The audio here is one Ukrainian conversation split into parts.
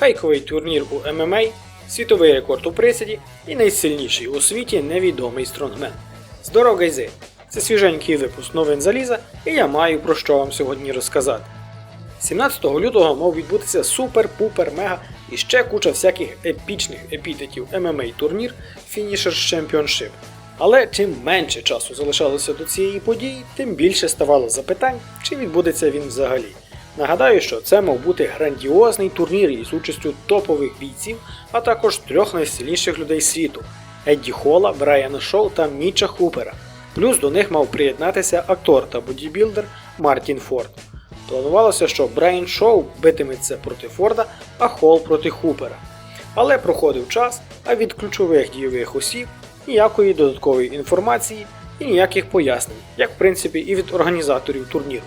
фейковий турнір у ММА, світовий рекорд у присіді і найсильніший у світі невідомий стронгмен. Здорово, гайзи! Це свіженький випуск новин заліза, і я маю про що вам сьогодні розказати. 17 лютого мав відбутися супер-пупер мега і ще куча всяких епічних епітетів MMA турнір Finishers Championship. Але чим менше часу залишалося до цієї події, тим більше ставало запитань, чи відбудеться він взагалі. Нагадаю, що це мав бути грандіозний турнір із участю топових бійців, а також трьох найсильніших людей світу Едді Холла, Брайана Шоу та Міча Хупера. Плюс до них мав приєднатися актор та бодібілдер Мартін Форд. Планувалося, що Брайан Шоу битиметься проти Форда, а Холл проти Хупера. Але проходив час, а від ключових дійових осіб ніякої додаткової інформації і ніяких пояснень, як в принципі і від організаторів турніру.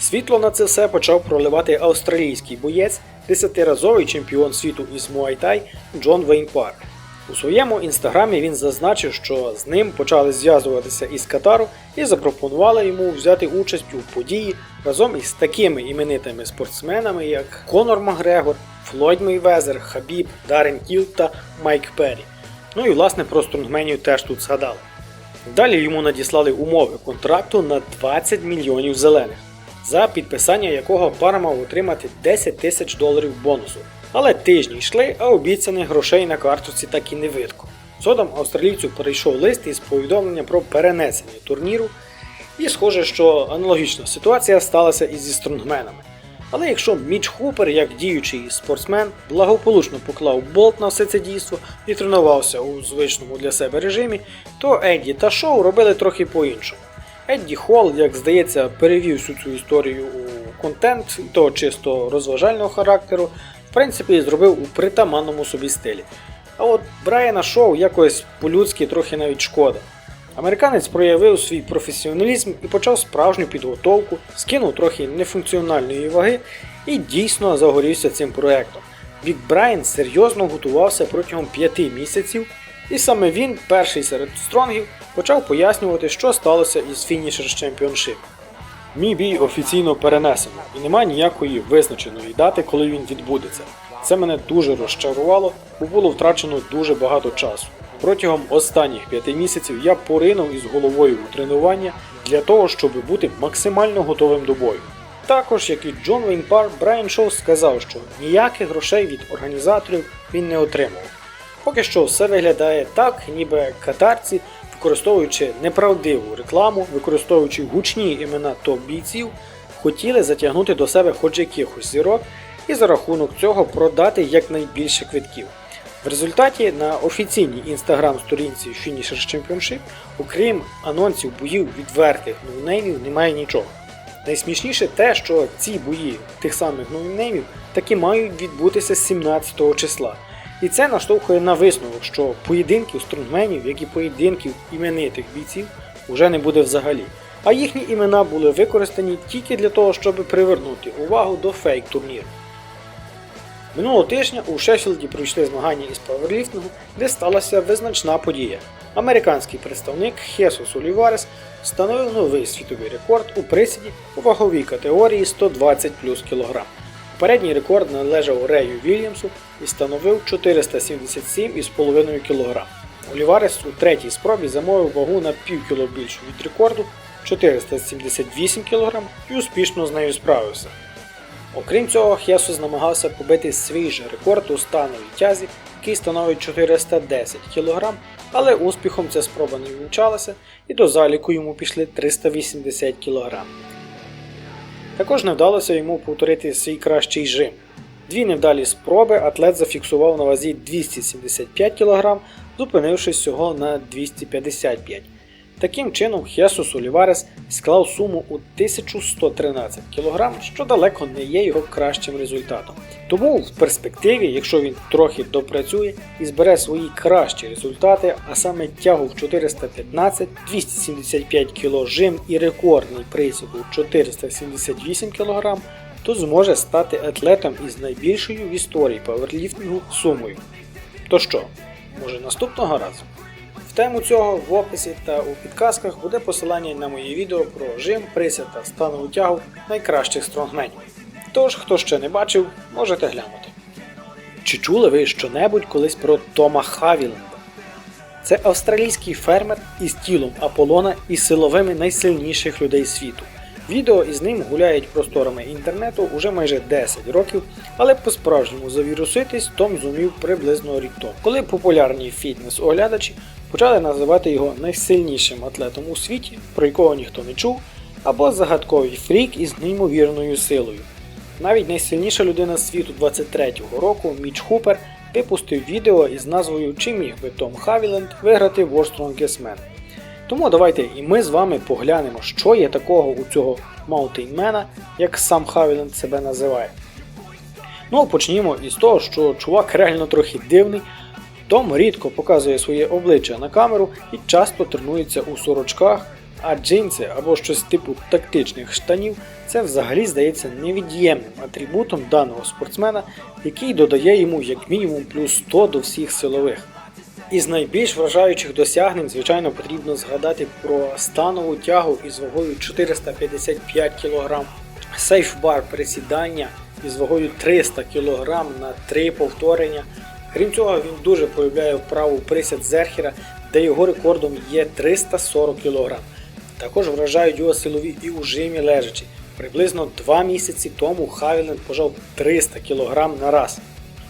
Світло на це все почав проливати австралійський боєць, десятиразовий чемпіон світу із Муайтай Джон Вейн Парк. У своєму інстаграмі він зазначив, що з ним почали зв'язуватися із Катару і запропонували йому взяти участь у події разом із такими іменитими спортсменами, як Конор Макгрегор, Флойд Мейвезер, Хабіб, Дарен Кіл та Майк Перрі. Ну і власне про стронгменів теж тут згадали. Далі йому надіслали умови контракту на 20 мільйонів зелених, за підписання якого пара мав отримати 10 тисяч доларів бонусу. Але тижні йшли, а обіцяних грошей на карточці так і не видко. Згодом австралійцю перейшов лист із повідомленням про перенесення турніру, і схоже, що аналогічна ситуація сталася і зі стронгменами. Але якщо Міч Хупер, як діючий спортсмен, благополучно поклав болт на все це дійство і тренувався у звичному для себе режимі, то Едді та Шоу робили трохи по-іншому. Едді Холл, як здається, перевів всю цю історію у контент, і то чисто розважального характеру, в принципі, зробив у притаманному собі стилі. А от Брайана Шоу якось по-людськи трохи навіть шкода. Американець проявив свій професіоналізм і почав справжню підготовку, скинув трохи нефункціональної ваги і дійсно загорівся цим проектом. Бік Брайан серйозно готувався протягом п'яти місяців, і саме він, перший серед стронгів, почав пояснювати, що сталося із Finishers Championship. Мій бій офіційно перенесено, і немає ніякої визначеної дати, коли він відбудеться. Це мене дуже розчарувало, бо було втрачено дуже багато часу. Протягом останніх п'яти місяців я поринув із головою у тренування для того, щоб бути максимально готовим до бою. Також, як і Джон Вейн Парк, Брайан Шоу сказав, що ніяких грошей від організаторів він не отримав. Поки що все виглядає так, ніби катарці, використовуючи неправдиву рекламу, використовуючи гучні імена топ-бійців, хотіли затягнути до себе хоч якихось зірок і за рахунок цього продати якнайбільше квитків. В результаті на офіційній інстаграм-сторінці Finishers Championship, окрім анонсів боїв відвертих ноунеймів, немає нічого. Найсмішніше те, що ці бої тих самих ноунеймів таки мають відбутися 17 числа. І це наштовхує на висновок, що поєдинків стронгменів, як і поєдинків іменитих бійців, уже не буде взагалі. А їхні імена були використані тільки для того, щоб привернути увагу до фейк турніру. Минулого тижня у Шеффілді пройшли змагання із паверліфтингу, де сталася визначна подія. Американський представник Хесус Оліварес встановив новий світовий рекорд у присіді у ваговій категорії 120 плюс кг. Попередній рекорд належав Рею Вільямсу і становив 477,5 кг. Оліварес у третій спробі замовив вагу на пів кіло більшу від рекорду 478 кг і успішно з нею справився. Окрім цього, Хесус намагався побити свій же рекорд у становій тязі, який становить 410 кг, але успіхом ця спроба не вінчалася і до заліку йому пішли 380 кг. Також не вдалося йому повторити свій кращий жим. Дві невдалі спроби атлет зафіксував на вазі 275 кг, зупинившись всього на 255 Таким чином, Хесус Оліварес склав суму у 1113 кг, що далеко не є його кращим результатом. Тому в перспективі, якщо він трохи допрацює і збере свої кращі результати, а саме тягу в 415, 275 кг жим і рекордний присід у 478 кг, то зможе стати атлетом із найбільшою в історії паверліфтингу сумою. То що, може наступного разу? Тему цього в описі та у підказках буде посилання на моє відео про жим, присяд та станову тягу найкращих стронгменів. Тож, хто ще не бачив, можете глянути. Чи чули ви щонебудь колись про Тома Хавіленда? Це австралійський фермер із тілом Аполлона і силовими найсильніших людей світу. Відео із ним гуляють просторами інтернету уже майже 10 років, але по-справжньому завіруситись Том зумів приблизно рік тому, коли популярні фітнес-оглядачі почали називати його найсильнішим атлетом у світі, про якого ніхто не чув, або загадковий фрік із неймовірною силою. Навіть найсильніша людина світу 23-го року Міч Хупер випустив відео із назвою Чи міг би Том Хавіленд виграти World Strongest Man. Тому давайте і ми з вами поглянемо, що є такого у цього маунтейнмена, як сам Хавіленд себе називає. Ну, почнімо із того, що чувак реально трохи дивний. Том рідко показує своє обличчя на камеру і часто тренується у сорочках, а джинси або щось типу тактичних штанів це взагалі здається невід'ємним атрибутом даного спортсмена, який додає йому як мінімум плюс 100 до всіх силових. Із найбільш вражаючих досягнень, звичайно, потрібно згадати про станову тягу із вагою 455 кг, сейфбар присідання із вагою 300 кг на 3 повторення. Крім цього, він дуже полюбляє вправу присяд Зерхера, де його рекордом є 340 кг. Також вражають його силові і у жимі лежачі. Приблизно 2 місяці тому Хавіленд пожав 300 кг на раз.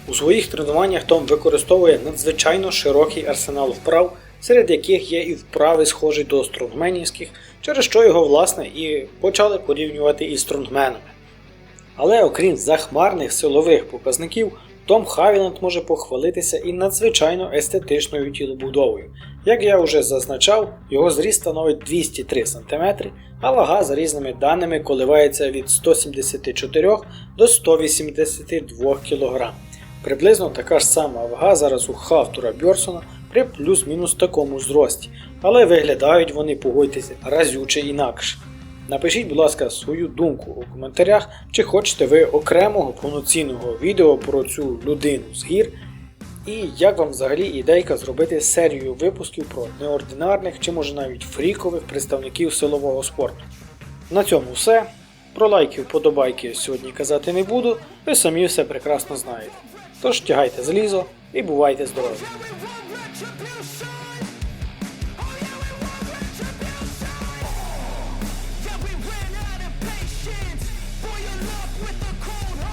У своїх тренуваннях Том використовує надзвичайно широкий арсенал вправ, серед яких є і вправи, схожі до стронгменівських, через що його власне і почали порівнювати із стронгменами. Але окрім захмарних силових показників, Том Хавіленд може похвалитися і надзвичайно естетичною тілобудовою. Як я вже зазначав, його зріст становить 203 см, а вага за різними даними коливається від 174 до 182 кг. Приблизно така ж сама вага зараз у Хавтура Бьорсона при плюс-мінус такому зрості, але виглядають вони, погодьтеся, разюче інакше. Напишіть, будь ласка, свою думку у коментарях, чи хочете ви окремого повноцінного відео про цю людину з гір, і як вам взагалі ідейка зробити серію випусків про неординарних чи може навіть фрікових представників силового спорту. На цьому все. Про лайки, вподобайки сьогодні казати не буду, ви самі все прекрасно знаєте. Тож тягайте залізо і бувайте здорові!